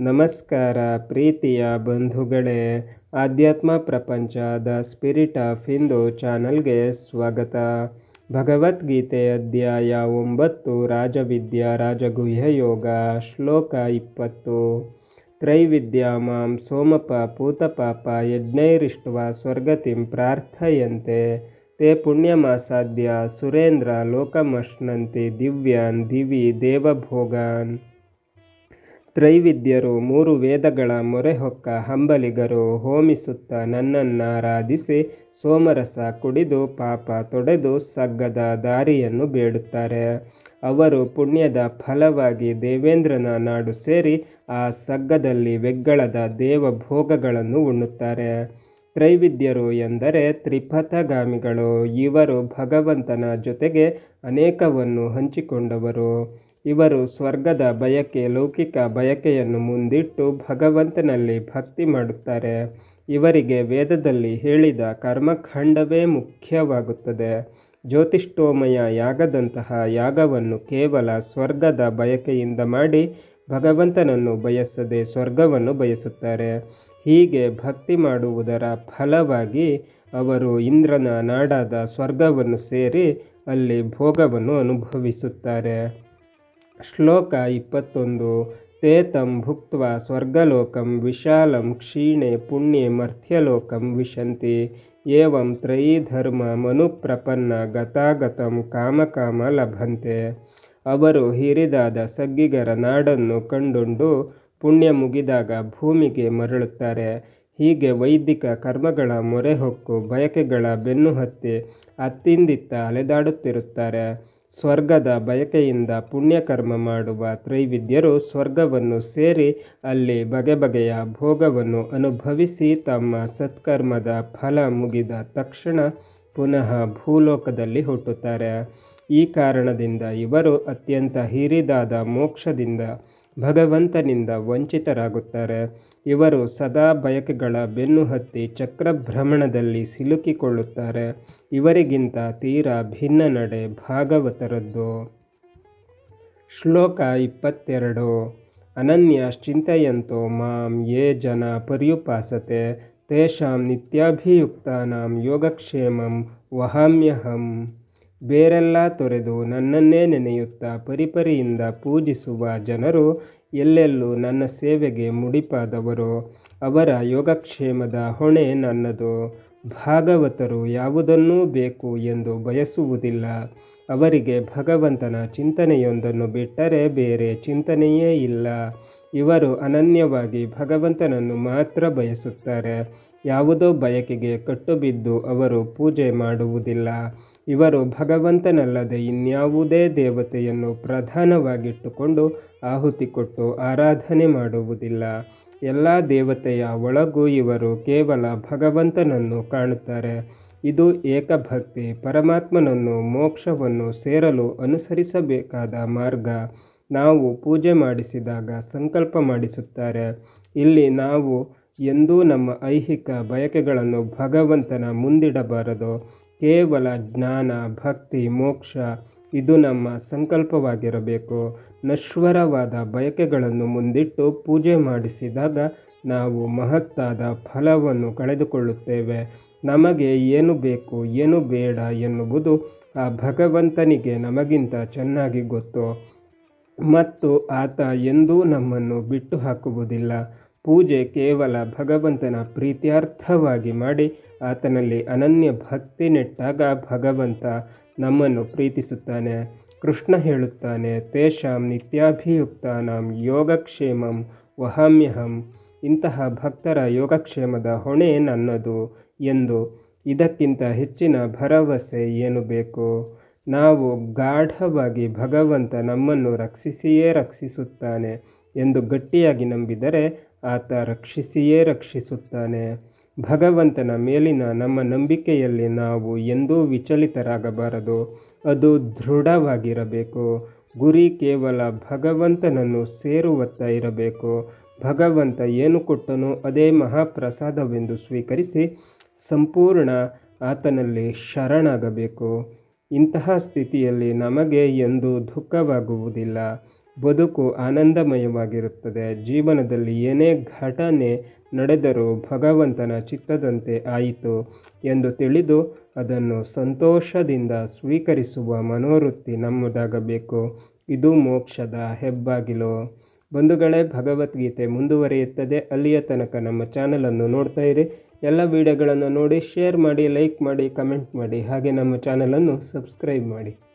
ನಮಸ್ಕಾರ ಪ್ರೀತಿಯ ಬಂಧುಗಳೇ, ಆಧ್ಯಾತ್ಮ ಪ್ರಪಂಚ ದ ಸ್ಪಿರಿಟ್ ಆಫ್ ಹಿಂದೂ ಚಾನಲ್ಗೆ ಸ್ವಾಗತ. ಭಗವದ್ಗೀತೆ ಅಧ್ಯಾಯ ಒಂಬತ್ತು, ರಾಜವಿದ್ಯಾ ರಾಜಗುಹ್ಯ ಯೋಗ, ಶ್ಲೋಕ ಇಪ್ಪತ್ತು. ತ್ರೈವಿದ್ಯಾ ಮಾಂ ಸೋಮಪ ಪೂತಪಾಪ ಯಜ್ಞೈರಿಷ್ಟ್ವ ಸ್ವರ್ಗತಿಂ ಪ್ರಾರ್ಥಯಂತೆ. ತೇ ಪುಣ್ಯಮಾಸಾದ್ಯ ಸುರೇಂದ್ರ ಲೋಕಮಶ್ನಂತಿ ದಿವ್ಯಾನ್ ದಿವಿ ದೇವಭೋಗಾನ್. ತ್ರೈವಿದ್ಯರು ಮೂರು ವೇದಗಳ ಮೊರೆಹೊಕ್ಕ ಹಂಬಲಿಗರು ಹೋಮಿಸುತ್ತ ನನ್ನನ್ನಾರಾಧಿಸಿ ಸೋಮರಸ ಕುಡಿದು ಪಾಪ ತೊಡೆದು ಸಗ್ಗದ ದಾರಿಯನ್ನು ಬೇಡುತ್ತಾರೆ. ಅವರು ಪುಣ್ಯದ ಫಲವಾಗಿ ದೇವೇಂದ್ರನ ನಾಡು ಸೇರಿ ಆ ಸಗ್ಗದಲ್ಲಿ ವೆಗ್ಗಳದ ದೇವಭೋಗಗಳನ್ನು ಉಣ್ಣುತ್ತಾರೆ. ತ್ರೈವಿದ್ಯರು ಎಂದರೆ ತ್ರಿಪಥಗಾಮಿಗಳು. ಇವರು ಭಗವಂತನ ಜೊತೆಗೆ ಅನೇಕವನ್ನು ಹಂಚಿಕೊಂಡವರು. ಇವರು ಸ್ವರ್ಗದ ಬಯಕೆ, ಲೌಕಿಕ ಬಯಕೆಯನ್ನು ಮುಂದಿಟ್ಟು ಭಗವಂತನಲ್ಲಿ ಭಕ್ತಿ ಮಾಡುತ್ತಾರೆ. ಇವರಿಗೆ ವೇದದಲ್ಲಿ ಹೇಳಿದ ಕರ್ಮಖಂಡವೇ ಮುಖ್ಯವಾಗುತ್ತದೆ. ಜ್ಯೋತಿಷ್ಠೋಮಯ ಯಾಗದಂತಹ ಯಾಗವನ್ನು ಕೇವಲ ಸ್ವರ್ಗದ ಬಯಕೆಯಿಂದ ಮಾಡಿ ಭಗವಂತನನ್ನು ಬಯಸದೆ ಸ್ವರ್ಗವನ್ನು ಬಯಸುತ್ತಾರೆ. ಹೀಗೆ ಭಕ್ತಿ ಮಾಡುವುದರ ಫಲವಾಗಿ ಅವರು ಇಂದ್ರನ ನಾಡಾದ ಸ್ವರ್ಗವನ್ನು ಸೇರಿ ಅಲ್ಲಿ ಭೋಗವನ್ನು ಅನುಭವಿಸುತ್ತಾರೆ. ಶ್ಲೋಕ ಇಪ್ಪತ್ತೊಂದು, ತೇತಂ ಭುಕ್ತ ಸ್ವರ್ಗಲೋಕಂ ವಿಶಾಲಂ ಕ್ಷೀಣೆ ಪುಣ್ಯೆ ಮರ್ಥ್ಯಲೋಕಂ ವಿಶಂತಿ, ಏವಂ ತ್ರಯೀ ಧರ್ಮ ಮನುಪ್ರಪನ್ನ ಗತಾಗತಂ ಕಾಮಕಾಮ ಲಭಂತೆ. ಅವರು ಹಿರಿದಾದ ಸಗ್ಗಿಗರ ನಾಡನ್ನು ಕಂಡುಂಡು ಪುಣ್ಯ ಮುಗಿದಾಗ ಭೂಮಿಗೆ ಮರಳುತ್ತಾರೆ. ಹೀಗೆ ವೈದಿಕ ಕರ್ಮಗಳ ಮೊರೆ ಹೊಕ್ಕು ಬಯಕೆಗಳ ಬೆನ್ನು ಹತ್ತಿ ಅತ್ತಿಂದಿತ್ತ ಅಲೆದಾಡುತ್ತಿರುತ್ತಾರೆ. ಸ್ವರ್ಗದ ಬಯಕೆಯಿಂದ ಪುಣ್ಯಕರ್ಮ ಮಾಡುವ ತ್ರೈವಿದ್ಯರು ಸ್ವರ್ಗವನ್ನು ಸೇರಿ ಅಲ್ಲಿ ಬಗೆ ಬಗೆಯ ಭೋಗವನ್ನು ಅನುಭವಿಸಿ ತಮ್ಮ ಸತ್ಕರ್ಮದ ಫಲ ಮುಗಿದ ತಕ್ಷಣ ಪುನಃ ಭೂಲೋಕದಲ್ಲಿ ಹುಟ್ಟುತ್ತಾರೆ. ಈ ಕಾರಣದಿಂದ ಇವರು ಅತ್ಯಂತ ಹಿರಿದಾದ ಮೋಕ್ಷದಿಂದ, ಭಗವಂತನಿಂದ ವಂಚಿತರಾಗುತ್ತಾರೆ. ಇವರು ಸದಾ ಬಯಕೆಗಳ ಬೆನ್ನು ಹತ್ತಿ ಚಕ್ರಭ್ರಮಣದಲ್ಲಿ ಸಿಲುಕಿಕೊಳ್ಳುತ್ತಾರೆ. ಇವರಿಗಿಂತ ತೀರಾ ಭಿನ್ನ ನಡೆ ಭಾಗವತರದ್ದು. ಶ್ಲೋಕ ಇಪ್ಪತ್ತೆರಡು. ಅನನ್ಯಶ್ಚಿಂತೆಯಂತೋ ಮಾಂ ಯೇ ಜನ ಪರ್ಯುಪಾಸತೆ, ತೇಷಾಂ ನಿತ್ಯಾಭಿಯುಕ್ತಾನಾಂ ಯೋಗಕ್ಷೇಮಂ ವಹಾಮ್ಯಹಂ. ಬೇರೆಲ್ಲ ತೊರೆದು ನನ್ನನ್ನೇ ನೆನೆಯುತ್ತಾ ಪರಿಪರಿಯಿಂದ ಪೂಜಿಸುವ ಜನರು ಎಲ್ಲೆಲ್ಲೂ ನನ್ನ ಸೇವೆಗೆ ಮುಡಿಪಾದವರು. ಅವರ ಯೋಗಕ್ಷೇಮದ ಹೊಣೆ ನನ್ನದು. ಭಾಗವತರು ಯಾವುದನ್ನೂ ಬೇಕು ಎಂದು ಬಯಸುವುದಿಲ್ಲ. ಅವರಿಗೆ ಭಗವಂತನ ಚಿಂತನೆಯೊಂದನ್ನು ಬಿಟ್ಟರೆ ಬೇರೆ ಚಿಂತನೆಯೇ ಇಲ್ಲ. ಇವರು ಅನನ್ಯವಾಗಿ ಭಗವಂತನನ್ನು ಮಾತ್ರ ಬಯಸುತ್ತಾರೆ. ಯಾವುದೋ ಬಯಕೆಗೆ ಕಟ್ಟುಬಿದ್ದು ಅವರು ಪೂಜೆ ಮಾಡುವುದಿಲ್ಲ. ಇವರು ಭಗವಂತನಲ್ಲದೆ ಇನ್ಯಾವುದೇ ದೇವತೆಯನ್ನು ಪ್ರಧಾನವಾಗಿಟ್ಟುಕೊಂಡು ಆಹುತಿ ಕೊಟ್ಟು ಆರಾಧನೆ ಮಾಡುವುದಿಲ್ಲ. ಎಲ್ಲ ದೇವತೆಯ ಒಳಗೂ ಇವರು ಕೇವಲ ಭಗವಂತನನ್ನು ಕಾಣುತ್ತಾರೆ. ಇದು ಏಕಭಕ್ತಿ, ಪರಮಾತ್ಮನನ್ನು ಮೋಕ್ಷವನ್ನು ಸೇರಲು ಅನುಸರಿಸಬೇಕಾದ ಮಾರ್ಗ. ನಾವು ಪೂಜೆ ಮಾಡಿಸಿದಾಗ ಸಂಕಲ್ಪ ಮಾಡಿಸುತ್ತಾರೆ. ಇಲ್ಲಿ ನಾವು ಎಂದೂ ನಮ್ಮ ಐಹಿಕ ಬಯಕೆಗಳನ್ನು ಭಗವಂತನ ಮುಂದಿಡಬಾರದು. ಕೇವಲ ಜ್ಞಾನ, ಭಕ್ತಿ, ಮೋಕ್ಷ ಇದು ನಮ್ಮ ಸಂಕಲ್ಪವಾಗಿರಬೇಕು. ನಶ್ವರವಾದ ಬಯಕೆಗಳನ್ನು ಮುಂದಿಟ್ಟು ಪೂಜೆ ಮಾಡಿಸಿದಾಗ ನಾವು ಮಹತ್ತಾದ ಫಲವನ್ನು ಕಳೆದುಕೊಳ್ಳುತ್ತೇವೆ. ನಮಗೆ ಏನು ಬೇಕು, ಏನು ಬೇಡ ಎನ್ನುವುದು ಆ ಭಗವಂತನಿಗೆ ನಮಗಿಂತ ಚೆನ್ನಾಗಿ ಗೊತ್ತು. ಮತ್ತು ಆತ ಎಂದೂ ನಮ್ಮನ್ನು ಬಿಟ್ಟು ಹಾಕುವುದಿಲ್ಲ ಪೂಜೆ ಕೇವಲ ಭಗವಂತನ ಪ್ರೀತ್ಯಾರ್ಥವಾಗಿ ಮಾಡಿ ಆತನಲ್ಲಿ ಅನನ್ಯ ಭಕ್ತಿ ನೆಟ್ಟಾಗ ಭಗವಂತ ನಮ್ಮನ್ನು ಪ್ರೀತಿಸುತ್ತಾನೆ. ಕೃಷ್ಣ ಹೇಳುತ್ತಾನೆ, ತೇಷಾಂ ನಿತ್ಯಾಭಿಯುಕ್ತಾನಾಂ ಯೋಗಕ್ಷೇಮಂ ವಹಾಮ್ಯಹಂ. ಇಂತಹ ಭಕ್ತರ ಯೋಗಕ್ಷೇಮದ ಹೊಣೆ ನನ್ನದು ಎಂದು ಇದಕ್ಕಿಂತ ಹೆಚ್ಚಿನ ಭರವಸೆ ಏನು ಬೇಕು? ನಾವು ಗಾಢವಾಗಿ ಭಗವಂತ ನಮ್ಮನ್ನು ರಕ್ಷಿಸಿಯೇ ರಕ್ಷಿಸುತ್ತಾನೆ ಎಂದು ಗಟ್ಟಿಯಾಗಿ ನಂಬಿದರೆ ಆತ ರಕ್ಷಿಸಿಯೇ ರಕ್ಷಿಸುತ್ತಾನೆ. ಭಗವಂತನ ಮೇಲಿನ ನಮ್ಮ ನಂಬಿಕೆಯಲ್ಲಿ ನಾವು ಎಂದೂ ವಿಚಲಿತರಾಗಬಾರದು. ಅದು ದೃಢವಾಗಿರಬೇಕು. ಗುರಿ ಕೇವಲ ಭಗವಂತನನ್ನು ಸೇರುವತ್ತ ಇರಬೇಕು. ಭಗವಂತ ಏನು ಕೊಟ್ಟನೋ ಅದೇ ಮಹಾಪ್ರಸಾದವೆಂದು ಸ್ವೀಕರಿಸಿ ಸಂಪೂರ್ಣ ಆತನಲ್ಲಿ ಶರಣಾಗಬೇಕು. ಇಂತಹ ಸ್ಥಿತಿಯಲ್ಲಿ ನಮಗೆ ಎಂದೂ ದುಃಖವಾಗುವುದಿಲ್ಲ. ಬದುಕು ಆನಂದಮಯವಾಗಿರುತ್ತದೆ. ಜೀವನದಲ್ಲಿ ಏನೇ ಘಟನೆ ನಡೆದರೂ ಭಗವಂತನ ಚಿತ್ತದಂತೆ ಆಯಿತು ಎಂದು ತಿಳಿದು ಅದನ್ನು ಸಂತೋಷದಿಂದ ಸ್ವೀಕರಿಸುವ ಮನೋವೃತ್ತಿ ನಮ್ಮದಾಗಬೇಕು. ಇದು ಮೋಕ್ಷದ ಹೆಬ್ಬಾಗಿಲು. ಬಂಧುಗಳೇ, ಭಗವದ್ಗೀತೆ ಮುಂದುವರಿಯುತ್ತದೆ. ಅಲ್ಲಿಯ ತನಕ ನಮ್ಮ ಚಾನಲನ್ನು ನೋಡ್ತಾ ಇರಿ. ಎಲ್ಲ ವಿಡಿಯೋಗಳನ್ನು ನೋಡಿ, ಶೇರ್ ಮಾಡಿ, ಲೈಕ್ ಮಾಡಿ, ಕಮೆಂಟ್ ಮಾಡಿ. ಹಾಗೆ ನಮ್ಮ ಚಾನಲನ್ನು ಸಬ್ಸ್ಕ್ರೈಬ್ ಮಾಡಿ.